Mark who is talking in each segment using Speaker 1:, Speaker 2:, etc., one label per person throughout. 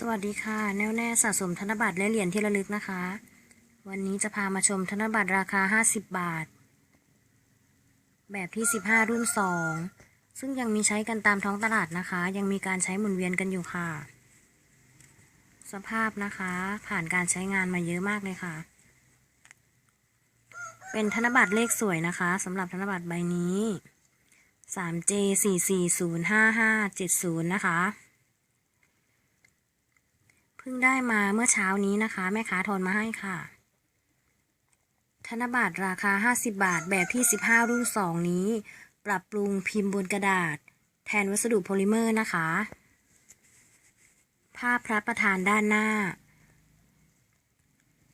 Speaker 1: สวัสดีค่ะ แน่วแน่สะสมธนบัตรและเหรียญที่ระลึกนะคะ วันนี้จะพามาชมธนบัตรราคา 50 บาท แบบที่ 15 รุ่น 2 ซึ่งยังมีใช้กันตามท้องตลาดนะคะ ยังมีการใช้หมุนเวียนกันอยู่ค่ะ สภาพนะคะ ผ่านการใช้งานมาเยอะมากเลยค่ะ เป็นธนบัตรเลขสวยนะคะสำหรับธนบัตรใบนี้ 3J 4405570 นะคะ พิ่งได้มาเมื่อเช้านี้นะคะ แม่ค้าโทรมาให้ค่ะ ธนบัตรราคา 50 บาทแบบที่ 15 รุ่น 2 นี้ ปรับปรุงพิมพ์บนกระดาษ แทนวัสดุโพลิเมอร์นะคะ ภาพพระประธานด้านหน้า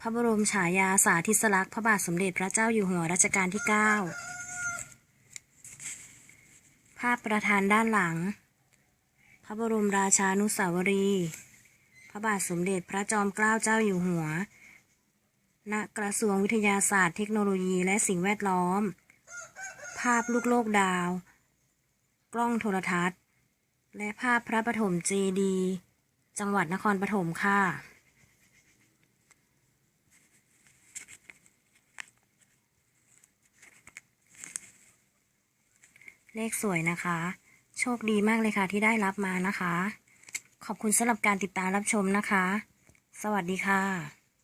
Speaker 1: พระบรมฉายาสาธิสลักษณ์พระบาทสมเด็จพระเจ้าอยู่หัวรัชกาลที่ 9 ภาพประธานด้านหลัง พระบรมราชานุสาวรีย์ พระบาทสมเด็จพระจอมเกล้าเจ้าอยู่หัว ณ กระทรวงวิทยาศาสตร์เทคโนโลยีและสิ่งแวดล้อม ภาพลูกโลกดาว กล้องโทรทัศน์ และภาพพระปฐมเจดีย์จังหวัดนครปฐมค่ะเลขสวยนะคะ โชคดีมากเลยค่ะที่ได้รับมานะคะ ขอบคุณสำหรับการติดตามรับชมนะคะ สวัสดีค่ะ